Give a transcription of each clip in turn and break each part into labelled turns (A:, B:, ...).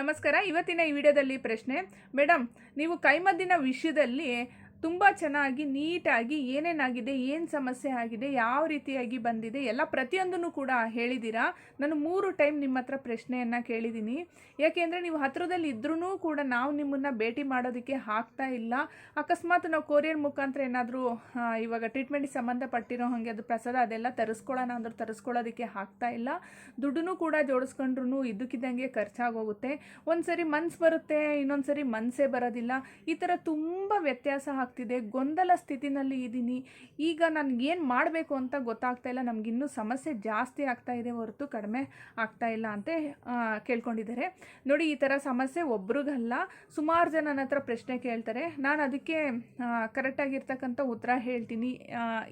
A: ನಮಸ್ಕಾರ. ಇವತ್ತಿನ ಈ ವಿಡಿಯೋದಲ್ಲಿ ಪ್ರಶ್ನೆ ಮೇಡಮ್ ನೀವು ಕೈಮದ್ದಿನ ವಿಷಯದಲ್ಲಿ ತುಂಬ ಚೆನ್ನಾಗಿ, ನೀಟಾಗಿ ಏನೇನಾಗಿದೆ, ಏನು ಸಮಸ್ಯೆ ಆಗಿದೆ, ಯಾವ ರೀತಿಯಾಗಿ ಬಂದಿದೆ, ಎಲ್ಲ ಪ್ರತಿಯೊಂದನ್ನು ಕೂಡ ಹೇಳಿದ್ದೀರಾ? ನಾನು ಮೂರು ಟೈಮ್ ನಿಮ್ಮ ಹತ್ರ ಪ್ರಶ್ನೆಯನ್ನು ಕೇಳಿದ್ದೀನಿ. ಯಾಕೆಂದರೆ ನೀವು ಹತ್ರದಲ್ಲಿ ಇದ್ರೂ ಕೂಡ ನಾವು ನಿಮ್ಮನ್ನು ಭೇಟಿ ಮಾಡೋದಕ್ಕೆ ಹಾಕ್ತಾ ಇಲ್ಲ. ಅಕಸ್ಮಾತ್ ನಾವು ಕೊರಿಯರ್ ಮುಖಾಂತರ ಏನಾದರೂ ಇವಾಗ ಟ್ರೀಟ್ಮೆಂಟ್ಗೆ ಸಂಬಂಧಪಟ್ಟಿರೋ ಹಾಗೆ ಅದು ಪ್ರಸಾದ ಅದೆಲ್ಲ ತರಿಸ್ಕೊಳ್ಳೋಣ ಅಂದ್ರೆ ತರಿಸ್ಕೊಳ್ಳೋದಕ್ಕೆ ಆಗ್ತಾ ಇಲ್ಲ. ದುಡ್ಡನ್ನು ಕೂಡ ಜೋಡಿಸ್ಕೊಂಡ್ರೂ ಇದ್ದಕ್ಕಿದ್ದಂಗೆ ಖರ್ಚಾಗೋಗುತ್ತೆ. ಒಂದು ಸರಿ ಮನ್ಸು ಬರುತ್ತೆ ಇನ್ನೊಂದು ಸರಿ ಮನಸ್ಸೇ ಬರೋದಿಲ್ಲ. ಈ ಥರ ತುಂಬ ವ್ಯತ್ಯಾಸ ಆಗ್ತಿದೆ ಗೊಂದಲ ಸ್ಥಿತಿನಲ್ಲಿ ಇದ್ದೀನಿ. ಈಗ ನನಗೆ ಏನು ಮಾಡಬೇಕು ಅಂತ ಗೊತ್ತಾಗ್ತಾ ಇಲ್ಲ. ನಮಗಿನ್ನೂ ಸಮಸ್ಯೆ ಜಾಸ್ತಿ ಆಗ್ತಾ ಇದೆ ಹೊರತು ಕಡಿಮೆ ಆಗ್ತಾ ಇಲ್ಲ ಅಂತ ಕೇಳ್ಕೊಂಡಿದ್ದಾರೆ. ನೋಡಿ, ಈ ಥರ ಸಮಸ್ಯೆ ಒಬ್ರಿಗಲ್ಲ. ಸುಮಾರು ಜನ ನನ್ನ ಹತ್ರ ಪ್ರಶ್ನೆ ಕೇಳ್ತಾರೆ. ನಾನು ಅದಕ್ಕೆ ಕರೆಕ್ಟಾಗಿರ್ತಕ್ಕಂಥ ಉತ್ತರ ಹೇಳ್ತೀನಿ.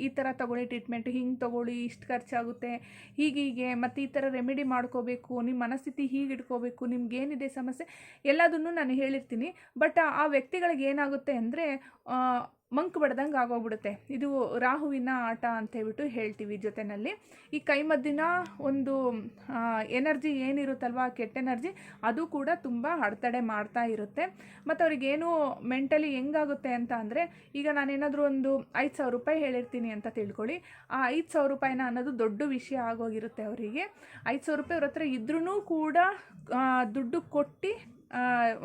A: ಈ ಥರ ತಗೊಳ್ಳಿ ಟ್ರೀಟ್ಮೆಂಟ್ ಹಿಂಗೆ ತಗೊಳ್ಳಿ, ಇಷ್ಟು ಖರ್ಚಾಗುತ್ತೆ ಹೀಗೀಗೆ ಮತ್ತು ಈ ಥರ ರೆಮಿಡಿ ಮಾಡ್ಕೋಬೇಕು ನಿಮ್ಮ ಮನಸ್ಥಿತಿ ಹೀಗೆ ಇಟ್ಕೋಬೇಕು, ನಿಮ್ಗೇನಿದೆ ಸಮಸ್ಯೆ, ಎಲ್ಲದನ್ನು ನಾನು ಹೇಳಿರ್ತೀನಿ. ಬಟ್ ಆ ವ್ಯಕ್ತಿಗಳಿಗೆ ಏನಾಗುತ್ತೆ ಅಂದರೆ ಮಂಕ್ ಬಡ್ದಂಗೆ ಆಗೋಗ್ಬಿಡುತ್ತೆ. ಇದು ರಾಹುವಿನ ಆಟ ಅಂತ ಹೇಳ್ಬಿಟ್ಟು ಹೇಳ್ತೀವಿ ಜೊತೆಯಲ್ಲಿ ಈ ಕೈಮದ್ದಿನ ಒಂದು ಎನರ್ಜಿ ಏನಿರುತ್ತಲ್ವ ಕೆಟ್ಟ ಎನರ್ಜಿ, ಅದು ಕೂಡ ತುಂಬ ಅಡೆತಡೆ ಮಾಡ್ತಾ ಇರುತ್ತೆ. ಮತ್ತು ಅವ್ರಿಗೇನು ಮೆಂಟಲಿ ಹೆಂಗಾಗುತ್ತೆ ಅಂತ ಅಂದರೆ, ಈಗ ನಾನೇನಾದರೂ ಒಂದು ಐದು ಸಾವಿರ ರೂಪಾಯಿ ಹೇಳಿರ್ತೀನಿ ಅಂತ ತಿಳ್ಕೊಳ್ಳಿ. ಆ ಐದು ಸಾವಿರ ರೂಪಾಯಿನ ಅನ್ನೋದು ದೊಡ್ಡ ವಿಷಯ ಆಗೋಗಿರುತ್ತೆ ಅವರಿಗೆ. ಐದು ಸಾವಿರ ರೂಪಾಯಿ ಅವ್ರ ಹತ್ರ ಇದ್ರೂ ಕೂಡ ದುಡ್ಡು ಕೊಟ್ಟು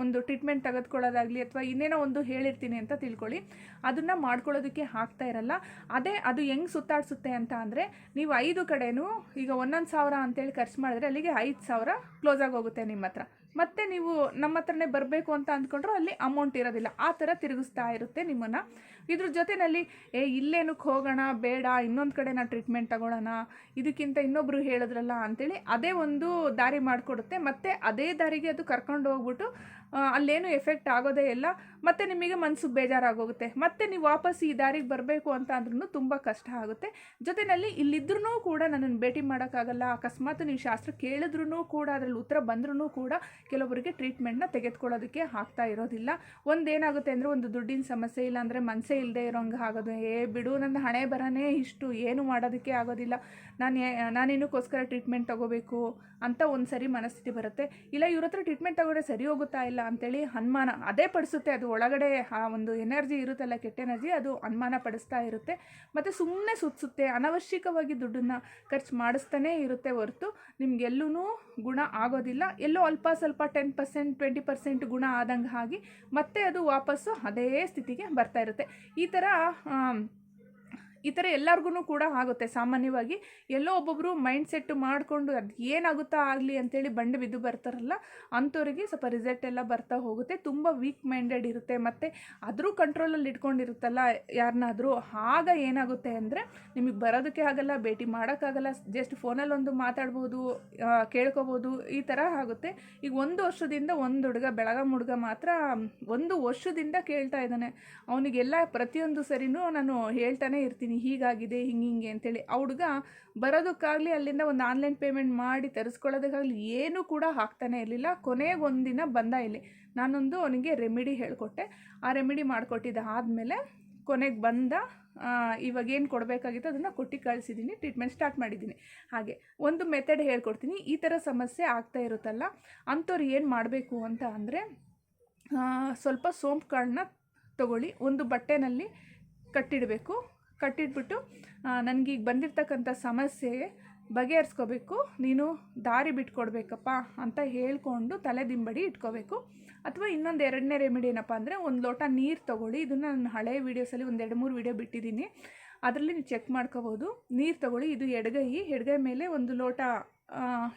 A: ಒಂದು ಟ್ರೀಟ್ಮೆಂಟ್ ತೆಗೆದುಕೊಳ್ಳೋದಾಗಲಿ ಅಥವಾ ಇನ್ನೇನೋ ಒಂದು ಹೇಳಿರ್ತೀನಿ ಅಂತ ತಿಳ್ಕೊಳ್ಳಿ. ಅದನ್ನು ಮಾಡ್ಕೊಳ್ಳೋದಕ್ಕೆ ಹಾಕ್ತಾ ಇರಲ್ಲ. ಅದೇ ಅದು ಹೆಂಗೆ ಸುತ್ತಾಡಿಸುತ್ತೆ ಅಂತ ಅಂದರೆ, ನೀವು ಐದು ಕಡೆನೂ ಈಗ ಒಂದೊಂದು ಸಾವಿರ ಅಂತೇಳಿ ಖರ್ಚು ಮಾಡಿದ್ರೆ ಅಲ್ಲಿಗೆ ಐದು ಸಾವಿರ ಕ್ಲೋಸ್ ಆಗೋಗುತ್ತೆ ನಿಮ್ಮ ಹತ್ರ ಮತ್ತೆ ನೀವು ನಮ್ಮ ಹತ್ರನೇ ಬರಬೇಕು ಅಂತ ಅಂದ್ಕೊಂಡ್ರು ಅಲ್ಲಿ ಅಮೌಂಟ್ ಇರೋದಿಲ್ಲ. ಆ ಥರ ತಿರುಗಿಸ್ತಾ ಇರುತ್ತೆ ನಿಮ್ಮನ್ನು. ಇದ್ರ ಜೊತೆಯಲ್ಲಿ ಏ, ಇಲ್ಲೇನಕ್ಕೆ ಹೋಗೋಣ? ಬೇಡ, ಇನ್ನೊಂದು ಕಡೆ ಟ್ರೀಟ್ಮೆಂಟ್ ತಗೊಳ್ಳೋಣ. ಇದಕ್ಕಿಂತ ಇನ್ನೊಬ್ಬರು ಹೇಳಿದ್ರಲ್ಲ ಅಂತೇಳಿ ಅದೇ ಒಂದು ದಾರಿ ಮಾಡಿಕೊಡುತ್ತೆ. ಮತ್ತು ಅದೇ ದಾರಿಗೆ ಅದು ಕರ್ಕೊಂಡು ಹೋಗ್ಬಿಟ್ಟು ಅಲ್ಲೇನು ಎಫೆಕ್ಟ್ ಆಗೋದೇ ಇಲ್ಲ. ಮತ್ತು ನಿಮಗೆ ಮನಸ್ಸು ಬೇಜಾರಾಗೋಗುತ್ತೆ. ಮತ್ತೆ ನೀವು ವಾಪಸ್ ಈ ದಾರಿಗೆ ಬರಬೇಕು ಅಂತ ಅಂದ್ರೂ ತುಂಬ ಕಷ್ಟ ಆಗುತ್ತೆ. ಜೊತೆಯಲ್ಲಿ ಇಲ್ಲಿದ್ರೂ ಕೂಡ ನನ್ನನ್ನು ಭೇಟಿ ಮಾಡೋಕ್ಕಾಗಲ್ಲ. ಅಕಸ್ಮಾತ್ ನೀವು ಶಾಸ್ತ್ರ ಕೇಳಿದ್ರೂ ಕೂಡ, ಅದರಲ್ಲಿ ಉತ್ತರ ಬಂದ್ರೂ ಕೂಡ ಕೆಲವೊಬ್ಬರಿಗೆ ಟ್ರೀಟ್ಮೆಂಟ್ನ ತೆಗೆದುಕೊಳ್ಳೋದಕ್ಕೆ ಆಗ್ತಾ ಇರೋದಿಲ್ಲ. ಒಂದೇನಾಗುತ್ತೆ ಅಂದರೆ ಒಂದು ದುಡ್ಡಿನ ಸಮಸ್ಯೆ ಇಲ್ಲ ಅಂದರೆ ಮನಸ್ಸೇ ಇಲ್ಲದೆ ಇರೋಂಗೆ ಆಗೋದು. ಏ ಬಿಡು ನನ್ನ ಹಣೆ ಬರನೇ ಇಷ್ಟು, ಏನು ಮಾಡೋದಕ್ಕೆ ಆಗೋದಿಲ್ಲ. ನಾನು ನಾನೇನಕ್ಕೋಸ್ಕರ ಟ್ರೀಟ್ಮೆಂಟ್ ತಗೋಬೇಕು ಅಂತ ಒಂದು ಸರಿ ಮನಸ್ಥಿತಿ ಬರುತ್ತೆ. ಇಲ್ಲ ಇವ್ರ ಹತ್ರ ಟ್ರೀಟ್ಮೆಂಟ್ ತಗೊಂಡ್ರೆ ಸರಿ ಹೋಗುತ್ತಾ ಇಲ್ಲ? ಅಂತೇಳಿ ಅನುಮಾನ ಅದೇ ಪಡಿಸುತ್ತೆ. ಅದು ಒಳಗಡೆ ಆ ಒಂದು ಎನರ್ಜಿ ಇರುತ್ತಲ್ಲ ಕೆಟ್ಟ ಎನರ್ಜಿ, ಅದು ಅನುಮಾನ ಪಡಿಸ್ತಾ ಇರುತ್ತೆ. ಮತ್ತು ಸುಮ್ಮನೆ ಸುತ್ತಿಸುತ್ತೆ ಅನವಶ್ಯಕವಾಗಿ ದುಡ್ಡನ್ನು ಖರ್ಚು ಮಾಡಿಸ್ತಾನೇ ಇರುತ್ತೆ ಹೊರತು ನಿಮಗೆಲ್ಲೂ ಗುಣ ಆಗೋದಿಲ್ಲ. ಎಲ್ಲೋ ಅಲ್ಪ ಸ್ವಲ್ಪ ಟೆನ್ ಪರ್ಸೆಂಟ್, ಟ್ವೆಂಟಿ ಪರ್ಸೆಂಟ್ ಗುಣ ಆದಂಗೆ ಆಗಿ ಮತ್ತೆ ಅದು ವಾಪಸ್ಸು ಅದೇ ಸ್ಥಿತಿಗೆ ಬರ್ತಾ ಇರುತ್ತೆ. ಈ ಥರ ಈ ಥರ ಎಲ್ಲರಿಗೂ ಕೂಡ ಆಗುತ್ತೆ. ಸಾಮಾನ್ಯವಾಗಿ ಎಲ್ಲೋ ಒಬ್ಬೊಬ್ಬರು ಮೈಂಡ್ ಸೆಟ್ ಮಾಡಿಕೊಂಡು ಅದು ಏನಾಗುತ್ತಾ ಆಗಲಿ ಅಂತೇಳಿ ಬಂಡೆ ಬಿದ್ದು ಬರ್ತಾರಲ್ಲ, ಅಂಥವ್ರಿಗೆ ಸ್ವಲ್ಪ ರಿಸಲ್ಟ್ ಎಲ್ಲ ಬರ್ತಾ ಹೋಗುತ್ತೆ. ತುಂಬ ವೀಕ್ ಮೈಂಡೆಡ್ ಇರುತ್ತೆ. ಮತ್ತು ಅದ್ರೂ ಕಂಟ್ರೋಲಲ್ಲಿ ಇಟ್ಕೊಂಡಿರುತ್ತಲ್ಲ ಯಾರನ್ನಾದರೂ ಆಗ ಏನಾಗುತ್ತೆ ಅಂದರೆ ನಿಮಗೆ ಬರೋದಕ್ಕೆ ಆಗಲ್ಲ, ಭೇಟಿ ಮಾಡೋಕ್ಕಾಗಲ್ಲ ಜಸ್ಟ್ ಫೋನಲ್ಲಿ ಒಂದು ಮಾತಾಡ್ಬೋದು ಕೇಳ್ಕೊಬೋದು, ಈ ಥರ ಆಗುತ್ತೆ. ಈಗ ಒಂದು ವರ್ಷದಿಂದ ಒಂದು ಹುಡುಗ, ಬೆಳಗಾಂ ಹುಡುಗ ಮಾತ್ರ ಒಂದು ವರ್ಷದಿಂದ ಕೇಳ್ತಾ ಇದ್ದಾನೆ. ಅವನಿಗೆಲ್ಲ ಪ್ರತಿಯೊಂದು ಸರಿನೂ ನಾನು ಹೇಳ್ತಾನೆ ಇರ್ತೀನಿ. ಹೀಗಾಗಿದೆ, ಹಿಂಗೆ ಹಿಂಗೆ ಅಂತೇಳಿ. ಆ ಹುಡುಗ ಬರೋದಕ್ಕಾಗಲಿ ಅಲ್ಲಿಂದ ಒಂದು ಆನ್ಲೈನ್ ಪೇಮೆಂಟ್ ಮಾಡಿ ತರಿಸ್ಕೊಳ್ಳೋದಕ್ಕಾಗಲಿ ಏನೂ ಕೂಡ ಹಾಕ್ತಾನೆ ಇರಲಿಲ್ಲ. ಕೊನೆಗೆ ಒಂದಿನ ಬಂದ ಇಲ್ಲಿ. ನಾನೊಂದು ಅವನಿಗೆ ರೆಮಿಡಿ ಹೇಳಿಕೊಟ್ಟೆ. ಆ ರೆಮಿಡಿ ಮಾಡಿಕೊಟ್ಟಿದ್ದ ಆದಮೇಲೆ ಕೊನೆಗೆ ಬಂದ ಇವಾಗ ಏನು ಕೊಡಬೇಕಾಗಿತ್ತು ಅದನ್ನು ಕೊಟ್ಟು ಕಳಿಸಿದ್ದೀನಿ ಟ್ರೀಟ್ಮೆಂಟ್ ಸ್ಟಾರ್ಟ್ ಮಾಡಿದ್ದೀನಿ ಹಾಗೆ ಒಂದು ಮೆಥಡ್ ಹೇಳ್ಕೊಡ್ತೀನಿ, ಈ ಥರ ಸಮಸ್ಯೆ ಆಗ್ತಾ ಇರುತ್ತಲ್ಲ, ಅಂಥವ್ರು ಏನು ಮಾಡಬೇಕು ಅಂತ ಅಂದರೆ ಸ್ವಲ್ಪ ಸೋಂಪು ಕಾಳನ್ನ ತಗೊಳ್ಳಿ, ಒಂದು ಬಟ್ಟೆನಲ್ಲಿ ಕಟ್ಟಿಡಬೇಕು. ಕಟ್ಟಿಟ್ಬಿಟ್ಟು ನನಗೀಗ ಬಂದಿರತಕ್ಕಂಥ ಸಮಸ್ಯೆ ಬಗೆಹರಿಸ್ಕೋಬೇಕು. ನೀನು ದಾರಿ ಬಿಟ್ಕೊಡ್ಬೇಕಪ್ಪ ಅಂತ ಹೇಳ್ಕೊಂಡು ತಲೆ ದಿಂಬಡಿ ಇಟ್ಕೋಬೇಕು. ಅಥವಾ ಇನ್ನೊಂದು ಎರಡನೇ ರೆಮಿಡಿ ಏನಪ್ಪ ಅಂದರೆ, ಒಂದು ಲೋಟ ನೀರು ತೊಗೊಳ್ಳಿ. ಇದನ್ನು ನಾನು ಹಳೆಯ ವೀಡಿಯೋಸಲ್ಲಿ ಒಂದು ಎರಡು ಮೂರು ವೀಡಿಯೋ ಬಿಟ್ಟಿದ್ದೀನಿ. ಅದರಲ್ಲಿ ನೀವು ಚೆಕ್ ಮಾಡ್ಕೋಬೋದು. ನೀರು ತೊಗೊಳ್ಳಿ. ಇದು ಎಡಗೈ ಎಡಗೈ ಮೇಲೆ ಒಂದು ಲೋಟ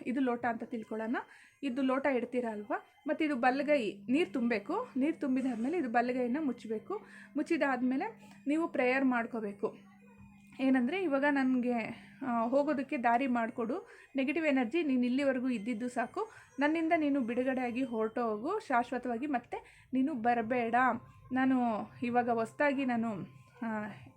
A: ಇದು ಲೋಟ ಅಂತ ತಿಳ್ಕೊಳ್ಳೋಣ. ಇದು ಲೋಟ ಇಡ್ತೀರ ಅಲ್ವಾ? ಮತ್ತು ಇದು ಬಲಗೈ, ನೀರು ತುಂಬಬೇಕು. ನೀರು ತುಂಬಿದಾದ್ಮೇಲೆ ಇದು ಬಲಗೈನ ಮುಚ್ಚಬೇಕು ಮುಚ್ಚಿದಾದ್ಮೇಲೆ ನೀವು ಪ್ರೇಯರ್ ಮಾಡ್ಕೋಬೇಕು. ಏನಂದರೆ, ಇವಾಗ ನನಗೆ ಹೋಗೋದಕ್ಕೆ ದಾರಿ ಮಾಡಿಕೊಡು. ನೆಗೆಟಿವ್ ಎನರ್ಜಿ ನೀನು ಇಲ್ಲಿವರೆಗೂ ಇದ್ದಿದ್ದು ಸಾಕು. ನನ್ನಿಂದ ನೀನು ಬಿಡುಗಡೆಯಾಗಿ ಹೊರಟೋಗು ಶಾಶ್ವತವಾಗಿ ಮತ್ತೆ ನೀನು ಬರಬೇಡ. ನಾನು ಇವಾಗ ಹೊಸ್ದಾಗಿ ನಾನು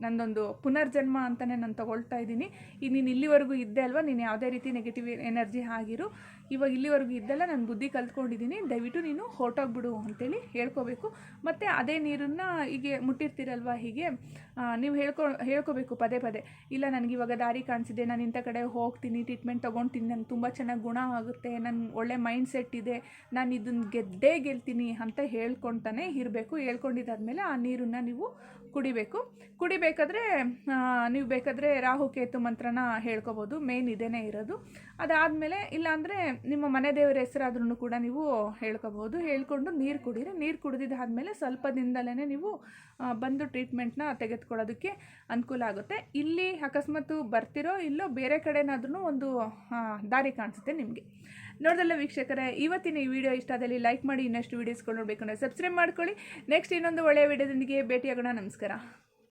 A: ನಂದೊಂದು ಪುನರ್ಜನ್ಮ ಅಂತಲೇ ನಾನು ತಗೊಳ್ತಾ ಇದ್ದೀನಿ. ಈಗ ನೀನು ಇಲ್ಲಿವರೆಗೂ ಇದ್ದೆ ಅಲ್ವಾ? ನೀನು ಯಾವುದೇ ರೀತಿ ನೆಗೆಟಿವ್ ಎನರ್ಜಿ ಆಗಿರು. ಇವಾಗ ಇಲ್ಲಿವರೆಗೂ ಇದ್ದೆಲ್ಲ ನಾನು ಬುದ್ಧಿ ಕಲ್ತ್ಕೊಂಡಿದ್ದೀನಿ. ದಯವಿಟ್ಟು ನೀನು ಹೊರಟೋಗ್ಬಿಡು ಅಂತೇಳಿ ಹೇಳ್ಕೋಬೇಕು. ಮತ್ತು ಅದೇ ನೀರನ್ನು ಹೀಗೆ ಮುಟ್ಟಿರ್ತೀರಲ್ವ ಹೀಗೆ ನೀವು ಹೇಳ್ಕೊ, ಹೇಳ್ಕೋಬೇಕು ಪದೇ ಪದೇ. ಇಲ್ಲ, ನನಗೆ ಇವಾಗ ದಾರಿ ಕಾಣಿಸಿದೆ, ನಾನು ಇಂಥ ಕಡೆ ಹೋಗ್ತೀನಿ ಟ್ರೀಟ್ಮೆಂಟ್ ತೊಗೊಳ್ತೀನಿ ನನಗೆ ತುಂಬ ಚೆನ್ನಾಗಿ ಗುಣ ಆಗುತ್ತೆ ನನ್ನ ಒಳ್ಳೆ ಮೈಂಡ್ ಸೆಟ್ ಇದೆ, ನಾನು ಇದನ್ನು ಗೆದ್ದೇ ಗೆಲ್ತೀನಿ ಅಂತ ಹೇಳ್ಕೊತಾನೆ ಇರಬೇಕು. ಹೇಳ್ಕೊಂಡಿದ್ದಾದ್ಮೇಲೆ ಆ ನೀರನ್ನು ನೀವು ಕುಡಿಬೇಕು. ಕುಡಿಬೇಕಾದ್ರೆ ನೀವು ಬೇಕಾದರೆ ರಾಹು ಕೇತು ಮಂತ್ರನ ಹೇಳ್ಕೊಬೋದು ಮೇನ್ ಇದೇನೇ ಇರೋದು. ಅದಾದಮೇಲೆ ಇಲ್ಲಾಂದರೆ ನಿಮ್ಮ ಮನೆ ದೇವರ ಹೆಸರಾದ್ರೂ ಕೂಡ ನೀವು ಹೇಳ್ಕೊಬೋದು. ಹೇಳ್ಕೊಂಡು ನೀರು ಕುಡೀರಿ. ನೀರು ಕುಡಿದಿದ್ದಾದಮೇಲೆ ಸ್ವಲ್ಪ ದಿನದಲ್ಲೇ ನೀವು ಬಂದು ಟ್ರೀಟ್ಮೆಂಟ್ನ ತೆಗೆದುಕೊಳ್ಳೋದಕ್ಕೆ ಅನುಕೂಲ ಆಗುತ್ತೆ. ಇಲ್ಲಿ ಅಕಸ್ಮಾತ್ ಬರ್ತಿರೋ ಇಲ್ಲೋ ಬೇರೆ ಕಡೆನಾದ್ರೂ ಒಂದು ದಾರಿ ಕಾಣಿಸುತ್ತೆ ನಿಮಗೆ. ನೋಡಿದಲ್ಲ ವೀಕ್ಷಕರೇ, ಇವತ್ತಿನ ಈ ವಿಡಿಯೋ ಇಷ್ಟ ಆದಲ್ಲಿ ಲೈಕ್ ಮಾಡಿ, ಇನ್ನಷ್ಟು ವೀಡಿಯೋಸ್ಗಳು ನೋಡಬೇಕು ಅಂದರೆ ಸಬ್ಸ್ಕ್ರೈಬ್ ಮಾಡ್ಕೊಳ್ಳಿ. ನೆಕ್ಸ್ಟ್ ಇನ್ನೊಂದು ಒಳ್ಳೆಯ ವಿಡಿಯೋದೊಂದಿಗೆ ಭೇಟಿಯಾಗೋಣ. ನಮಸ್ಕಾರ.